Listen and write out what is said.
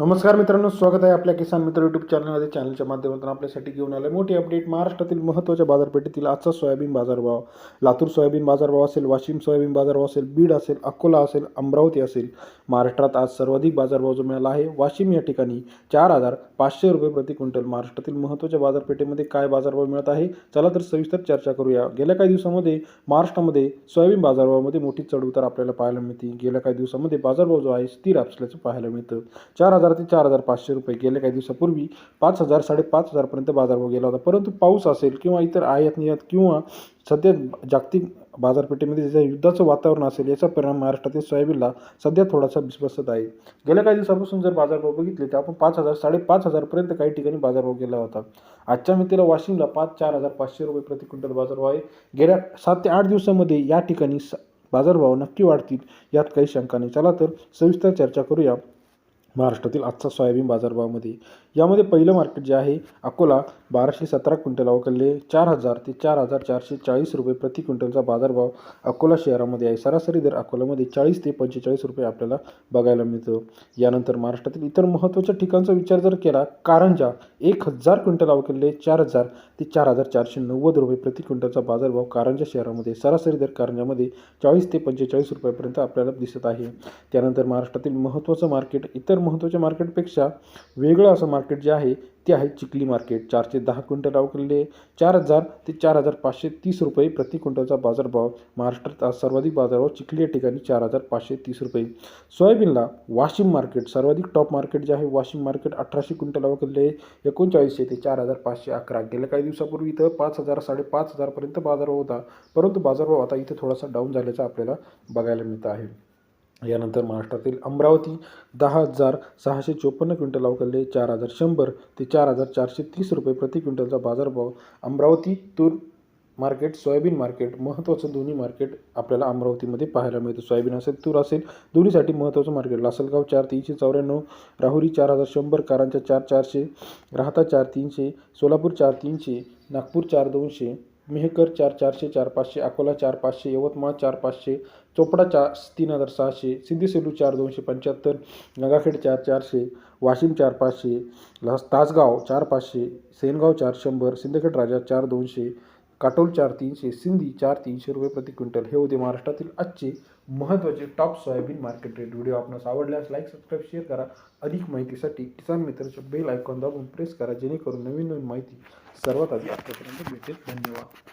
नमस्कार मित्रांनो स्वागत आहे आपल्या किसान मित्र यूट्यूब चॅनलमध्ये चॅनलच्या माध्यमातून आपल्यासाठी घेऊन आलं मोठी अपडेट महाराष्ट्रातील महत्त्वाच्या बाजारपेठेतील आजचा सोयाबीन बाजारभाव. लातूर सोयाबीन बाजारभाव असेल वाशिम सोयाबीन बाजारभाव असेल बीड असेल अकोला असेल अमरावती असेल महाराष्ट्रात आज सर्वाधिक बाजारभाव जो मिळाला आहे वाशिम या ठिकाणी चार हजार पाचशे रुपये प्रति क्विंटल. महाराष्ट्रातील महत्त्वाच्या बाजारपेठेमध्ये काय बाजारभाव मिळत आहे? चला तर सविस्तर चर्चा करूया. गेल्या काही दिवसामध्ये महाराष्ट्रामध्ये सोयाबीन बाजारभावामध्ये मोठी चढउतार आपल्याला पाहायला मिळते. गेल्या काही दिवसामध्ये बाजारभाव जो आहे स्थिर असल्याचं पाहायला मिळतं. चार हजार ते चार हजार पाचशे रुपये गेल्या काही दिवसापूर्वी. पाच हजार साडेपाच हजारपर्यंत बाजारभाव गेला होता. परंतु पाऊस असेल किंवा इतर आयात निर्यात किंवा सध्या जागतिक बाजारपेठेमध्ये ज्या युद्धाचं वातावरण असेल याचा परिणाम महाराष्ट्रातील सोयाबीनला सध्या थोडासा बसत आहे. गेल्या काही दिवसापासून जर बाजारभाव बघितले तर आपण पाच हजार साडेपाच हजारपर्यंत काही ठिकाणी बाजारभाव गेला होता. आजच्या मितीला वाशिमला पाच चार हजार पाचशे रुपये प्रति क्विंटल बाजारभाव आहे. गेल्या सात ते आठ दिवसामध्ये या ठिकाणी स बाजारभाव नक्की वाढतील यात काही शंका नाही. चला तर सविस्तर चर्चा करूया. महाराष्ट्रातील आजचा सोयाबीन बाजारभावामध्ये. यामध्ये पहिलं मार्केट जे आहे अकोला बाराशे सतरा क्विंटल अवकलले चार हजार ते चार हजार चारशे चाळीस रुपये प्रति क्विंटलचा बाजारभाव अकोला शहरामध्ये आहे. सरासरी दर अकोल्यामध्ये चाळीस ते पंचेचाळीस रुपये आपल्याला बघायला मिळतं. यानंतर महाराष्ट्रातील इतर महत्त्वाच्या ठिकाणचा विचार जर केला कारंजा एक हजार क्विंटल अवकलले चार हजार ते चार हजार चारशे नव्वद रुपये प्रति क्विंटलचा बाजारभाव कारंजा शहरामध्ये सरासरी दर कारंजामध्ये चाळीस ते पंचेचाळीस रुपयापर्यंत आपल्याला दिसत आहे. त्यानंतर महाराष्ट्रातील महत्त्वाचं मार्केट इतर महत्त्वाच्या मार्केटपेक्षा वेगळं असं मार्केट जे आहे ते आहे चिखली मार्केट. चारशे दहा क्विंटल अवकलले चार हजार ते चार हजार पाचशे तीस रुपये प्रति क्विंटलचा बाजारभाव. महाराष्ट्रात आज सर्वाधिक बाजारभाव चिखली या ठिकाणी चार हजार पाचशे तीस रुपये. सोयाबीनला वाशिम मार्केट सर्वाधिक टॉप मार्केट जे आहे वाशिम मार्केट अठराशे क्विंटल अवकलले एकोणचाळीसशे ते चार हजार पाचशे अकरा. गेल्या काही दिवसापूर्वी इथं पाच हजार साडेपाच हजारपर्यंत बाजारभाव होता. परंतु बाजारभाव आता इथे थोडासा डाऊन झाल्याचा आपल्याला बघायला मिळतं आहे. यानंतर महाराष्ट्रातील अमरावती दहा हजार सहाशे चोपन्न क्विंटल अवकलले चार हजार शंभर ते चार हजार चारशे तीस रुपये प्रति क्विंटलचा बाजारभाव. अमरावती तूर मार्केट सोयाबीन मार्केट महत्त्वाचं दोन्ही मार्केट आपल्याला अमरावतीमध्ये पाहायला मिळतं. सोयाबीन असेल तूर असेल दोन्हीसाठी महत्त्वाचं मार्केट. लासलगाव चार तीनशे चौऱ्याण्णव राहुरी चार हजार शंभर कारांच्या चार चारशे राहता चार तीनशे सोलापूर चार तीनशे नागपूर चार दोनशे मेहकर चार चारशे चार पाचशे अकोला चार पाचशे यवतमाळ चार पाचशे चोपडा चार तीन हजार सहाशे सिद्धी चार दोनशे पंच्याहत्तर गंगाखेड चार चारशे वाशिम चार पाचशे लास तासगाव चार पाचशे सेनगाव चार शंभर सिंदखेड राजा चार दोनशे काटोल चार तीनशे सिंधी चार तीनशे रुपये प्रति क्विंटल. हे होते महाराष्ट्रातील आजचे महत्त्वाचे top soybean market rate video आपणास आवडल्यास लाईक सबस्क्राईब शेअर करा. अधिक माहितीसाठी किसान मित्राच्या बेल आयकॉन दाबून प्रेस करा जेणेकरून नवीन नवीन माहिती सर्वात आधी आपल्यापर्यंत भेटेल. धन्यवाद.